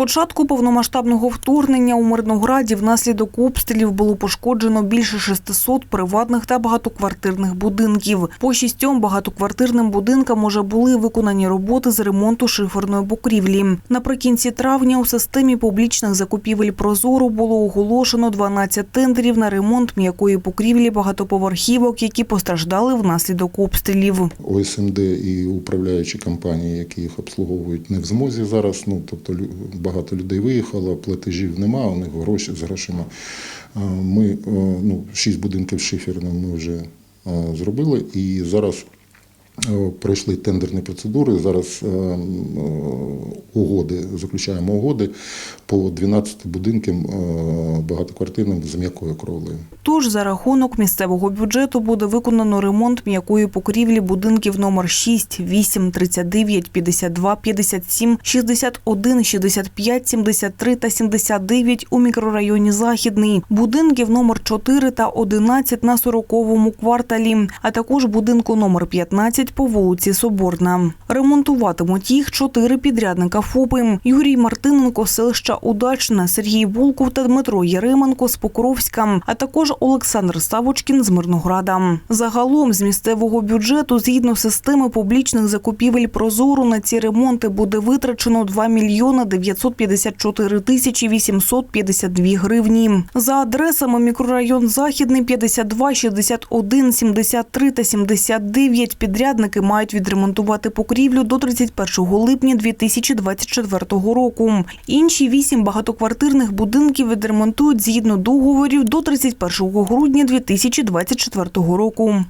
початку повномасштабного вторгнення у Мирнограді внаслідок обстрілів було пошкоджено більше 600 приватних та багатоквартирних будинків. По шістьом багатоквартирним будинкам уже були виконані роботи з ремонту шиферної покрівлі. Наприкінці травня у системі публічних закупівель «Прозоро» було оголошено 12 тендерів на ремонт м'якої покрівлі багатоповерхівок, які постраждали внаслідок обстрілів. ОСМД і управляючі компанії, які їх обслуговують, не в змозі зараз. Ну тобто багато людей виїхало, платежів немає, у них гроші з грошима. Ми ну, шість будинків шиферно ми вже зробили і зараз. Пройшли тендерні процедури. Зараз е, м, е, угоди заключаємо угоди по 12 будинкам е, багатоквартирним з м'якою кровлею. Тож за рахунок місцевого бюджету буде виконано ремонт м'якої покрівлі будинків номер 6, 8, 39, 52, 57, 61, 65, 73 та 79 у мікрорайоні Західний, будинків номер 4 та 11 на 40-му кварталі, а також будинку номер 15 по вулиці Соборна. Ремонтуватимуть їх чотири підрядника ФОПи. Юрій Мартиненко селища Удачне, Сергій Волков та Дмитро Яременко з Покровська, а також Олександр Савочкін з Мирнограда. Загалом з місцевого бюджету, згідно системи публічних закупівель Прозору, на ці ремонти буде витрачено 2 мільйони 954 тисячі 852 гривні. За адресами мікрорайон Західний 52, 61, 73 та 79 підрядники мають відремонтувати покрівлю до 31 липня 2024 року. Інші вісім багатоквартирних будинків відремонтують згідно договорів до 31 грудня 2024 року.